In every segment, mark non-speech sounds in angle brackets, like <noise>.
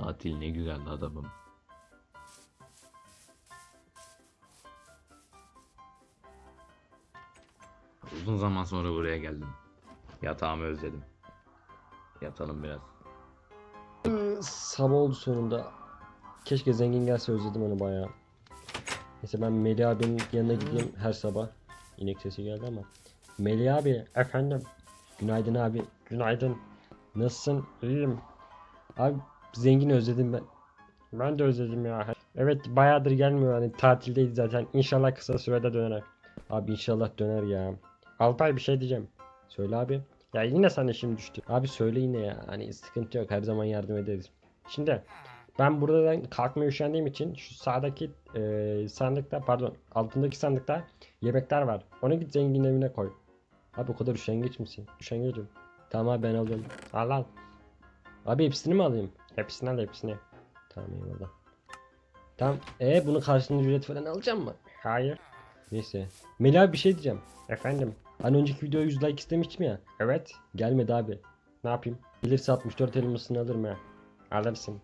Tatil ne güzel adamım. Uzun zaman sonra buraya geldim. Yatağımı özledim. Yatalım biraz. Sabah oldu sonunda. Keşke zengin gelse özledim onu bayağı. Neyse ben Melih abinin yanına gideyim her sabah. İnek sesi geldi ama. Melih abi efendim. Günaydın abi. Günaydın. Nasılsın? İyiyim. Abi zengin özledim ben. Ben de özledim ya. Evet bayağıdır gelmiyor hani tatildeyiz zaten. İnşallah kısa sürede döner. Abi inşallah döner ya. Altay bir şey diyeceğim. Söyle abi. Ya yine sana işim düştü. Abi söyle yine ya. Hani sıkıntı yok. Her zaman yardım ederiz. Şimdi ben buradan kalkmaya üşendiğim için şu sağdaki e, sandıkta pardon altındaki sandıkta yemekler var. Onu git zengin evine koy. Abi o kadar üşengeç misin? Üşengecim. Tamam ben alıyorum. Al al. Abi hepsini mi alayım? Hepsini al hepsini. Tamam eyvallah. Tamam. E bunun karşılığında ücret falan alacağım mı? Hayır. Neyse. Melih abi bir şey diyeceğim. Efendim. Hani önceki videoya 100 like istemiştim ya. Evet. Gelmedi abi. Ne yapayım? Gelirse 64 elmasını alırım ya. Alırsın.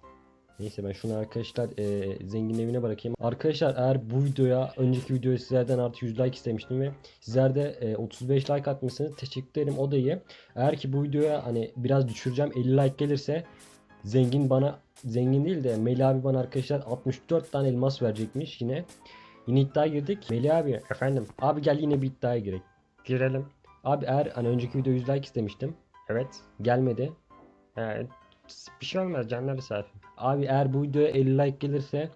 Neyse ben şunu arkadaşlar e, zengin evine bırakayım. Arkadaşlar eğer bu videoya önceki videoya sizlerden artı 100 like istemiştim ve sizler de e, 35 like atmışsınız. Teşekkür ederim o da iyi. Eğer ki bu videoya hani biraz düşüreceğim 50 like gelirse zengin bana zengin değil de Melih abi bana arkadaşlar 64 tane elmas verecekmiş yine. Yine iddiaya girdik. Melih abi efendim. Abi gel yine bir iddiaya girek. Girelim. Abi eğer hani önceki video 100 like istemiştim. Evet. Gelmedi. Evet. Bir şey olmaz canları safi. Abi eğer bu videoya 50 like gelirse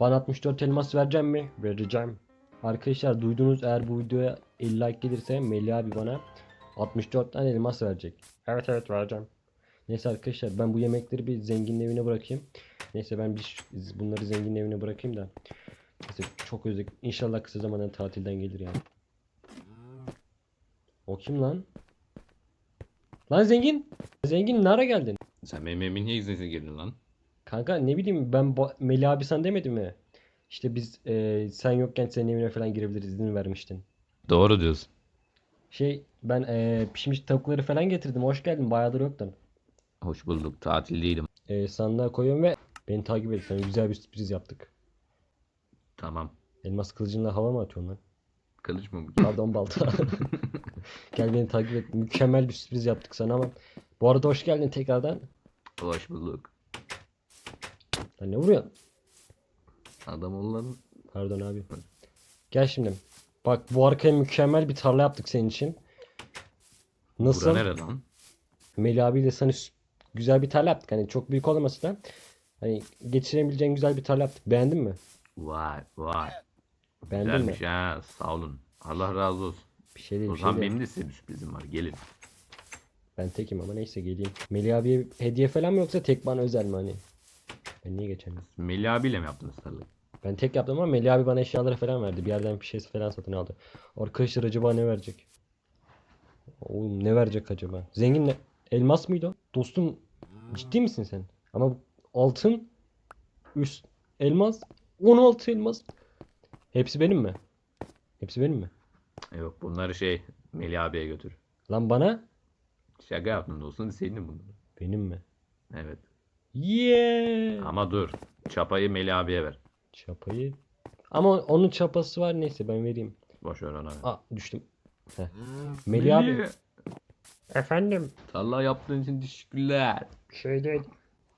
bana 64 elmas vereceğim mi? Vereceğim. Arkadaşlar duydunuz eğer bu videoya 50 like gelirse Melih abi bana 64 tane elmas verecek. Evet evet vereceğim. Neyse arkadaşlar ben bu yemekleri bir zenginin evine bırakayım. Neyse ben bir bunları zenginin evine bırakayım da. Neyse çok özledim. İnşallah kısa zamanda tatilden gelir yani. O kim lan? Lan zengin. Zengin nereye geldin? Sen benim evime niye izinsiz girdin lan? Kanka ne bileyim ben Melih abi sen demedi mi? İşte biz e, sen yokken senin evine falan girebiliriz izin vermiştin. Doğru diyorsun. Şey ben e, pişmiş tavukları falan getirdim. Hoş geldin. Bayağıdır yoktun. Hoş bulduk. Tatil değilim. E, sandığa koyuyorum ve beni takip et. Sana güzel bir sürpriz yaptık. Tamam. Elmas kılıcınla hava mı atıyorsun lan? Kılıç mı bu? Pardon balta. <laughs> Gel beni takip et. Mükemmel bir sürpriz yaptık sana ama. Bu arada hoş geldin tekrardan. Hoş bulduk. Lan ne vuruyorsun? Adam ol lan. Pardon abi. Gel şimdi. Bak bu arkaya mükemmel bir tarla yaptık senin için. Nasıl? Bura nere lan? Melih abiyle sana güzel bir tarla yaptık. Hani çok büyük olmasa da hani geçirebileceğin güzel bir tarla yaptık. Beğendin mi? Vay vay. Beğendin mi? Güzelmiş ha. Sağ olun. Allah razı olsun. Bir şey değil O bir şey zaman değil. benim de size bir sürprizim var. Gelin. Ben tekim ama neyse geleyim. Melih abiye hediye falan mı yoksa tek bana özel mi hani? Ben niye geçemiyorum? Melih abiyle mi yaptınız tarlayı? Ben tek yaptım ama Melih abi bana eşyaları falan verdi. Bir yerden bir şey falan satın aldı. Arkadaşlar acaba ne verecek? Oğlum ne verecek acaba? Zengin ne? Elmas mıydı o? Dostum ciddi misin sen? Ama altın üst elmas 16 elmas. Hepsi benim mi? Hepsi benim mi? Yok bunları şey Melih abiye götür. Lan bana Şaka yaptım dostum. Senin bunları. benim mi? Evet. Yeah. Ama dur. Çapayı Melih abiye ver. Çapayı. Ama onun çapası var neyse ben vereyim. Boş ver ona ver. Aa düştüm. Heh. Melih abi. Efendim. Tarla yaptığın için teşekkürler. Şey değil.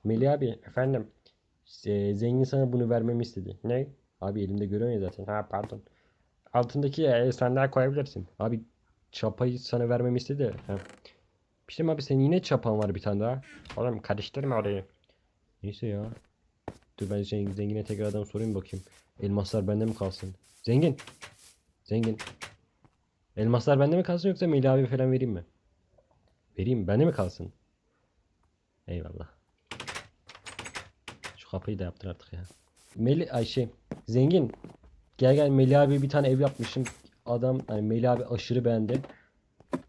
Melih abi efendim. e, zengin sana bunu vermemi istedi. Ne? Abi elimde görüyor ya zaten. Ha pardon. Altındaki e, sandığa koyabilirsin. Abi çapayı sana vermemi istedi. Ha. Bizim abi senin yine çapan var bir tane daha. Oğlum karıştırma orayı. Neyse ya. Dur ben zengin, zengine tekrardan sorayım bakayım. Elmaslar bende mi kalsın? Zengin. Zengin. Elmaslar bende mi kalsın yoksa Melih abi falan vereyim mi? Vereyim bende mi kalsın? Eyvallah. Şu kapıyı da yaptır artık ya. Meli ay şey zengin. Gel gel Melih abi bir tane ev yapmışım. Adam hani Melih abi aşırı beğendi.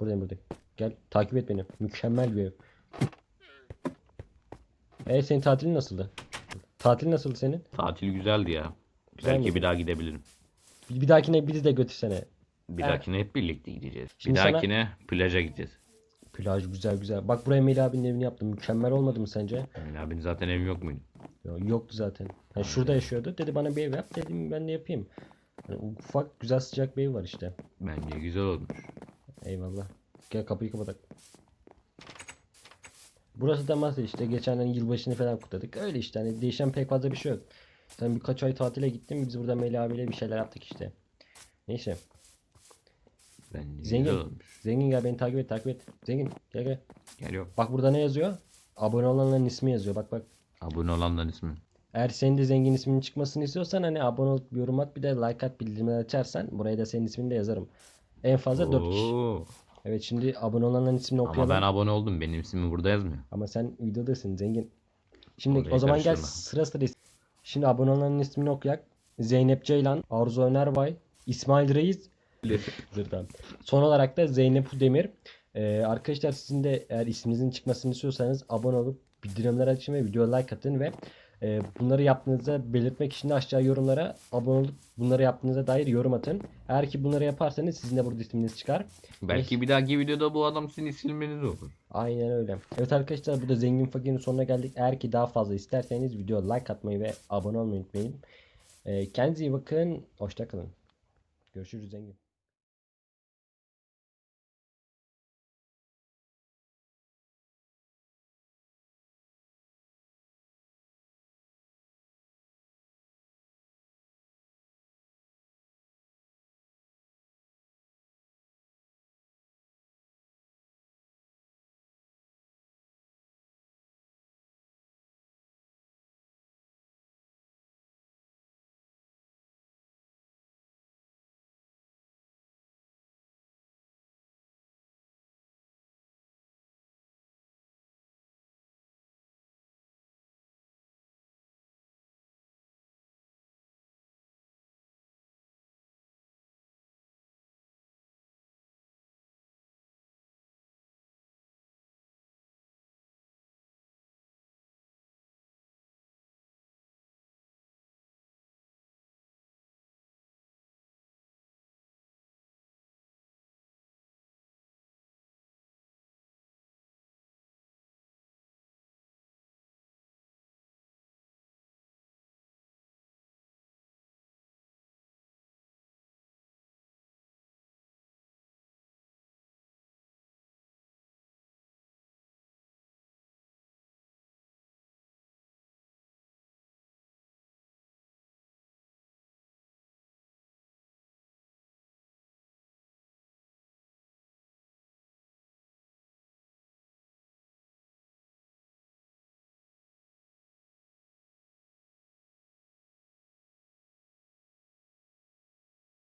Buradayım buradayım. Gel takip et beni. Mükemmel bir ev. E senin tatilin nasıldı? Tatil nasıldı senin? Tatil güzeldi ya. Güzel Belki miydi? bir daha gidebilirim. Bir, bir dahakine bizi de götürsene. Bir Evet. dahakine hep birlikte gideceğiz. Şimdi bir sana- dahakine plaja gideceğiz. Plaj güzel güzel. Bak buraya Melih abinin evini yaptım. Mükemmel olmadı mı sence? Emine abinin zaten evi yok muydu? Yo- Yoktu zaten. Yani şurada yaşıyordu. Dedi bana bir ev yap. Dedim ben de yapayım. Yani ufak güzel sıcak bir ev var işte. Bence güzel olmuş. Eyvallah. Gel kapıyı kapatak. Burası da masa işte. Geçen hani yılbaşını falan kutladık. Öyle işte hani değişen pek fazla bir şey yok. Sen birkaç ay tatile gittin. Biz burada Melih abiyle bir şeyler yaptık işte. Neyse. Bence Zengin. olmuş. Zengin gel beni takip et takip et. Zengin gel gel. Geliyor. Bak burada ne yazıyor? Abone olanların ismi yazıyor. Bak bak. Abone olanların ismi. Eğer senin de zengin isminin çıkmasını istiyorsan hani abone olup yorum at bir de like at bildirimleri açarsan buraya da senin ismini de yazarım. En fazla 4 kişi. Oo. Evet şimdi abone olanların ismini Ama okuyalım. ben abone oldum. Benim ismim burada yazmıyor. Ama sen videodasın zengin. Şimdi Orayı o zaman gel karıştırma. sıra sıra is- Şimdi abone olanların ismini okuyak. Zeynep Ceylan, Arzu Önerbay, İsmail Reis. Tamam. Son olarak da Zeynep Demir. Ee, arkadaşlar sizin de eğer isminizin çıkmasını istiyorsanız abone olup bildirimleri açın ve videoya like atın ve e, bunları yaptığınızda belirtmek için de aşağı yorumlara abone olup bunları yaptığınıza dair yorum atın. Eğer ki bunları yaparsanız sizin de burada isminiz çıkar. Belki bir dahaki videoda bu adam sizin silmeniz olur. Aynen öyle. Evet arkadaşlar burada zengin fakirin sonuna geldik. Eğer ki daha fazla isterseniz video like atmayı ve abone olmayı unutmayın. Ee, kendinize iyi bakın. Hoşça kalın. Görüşürüz zengin.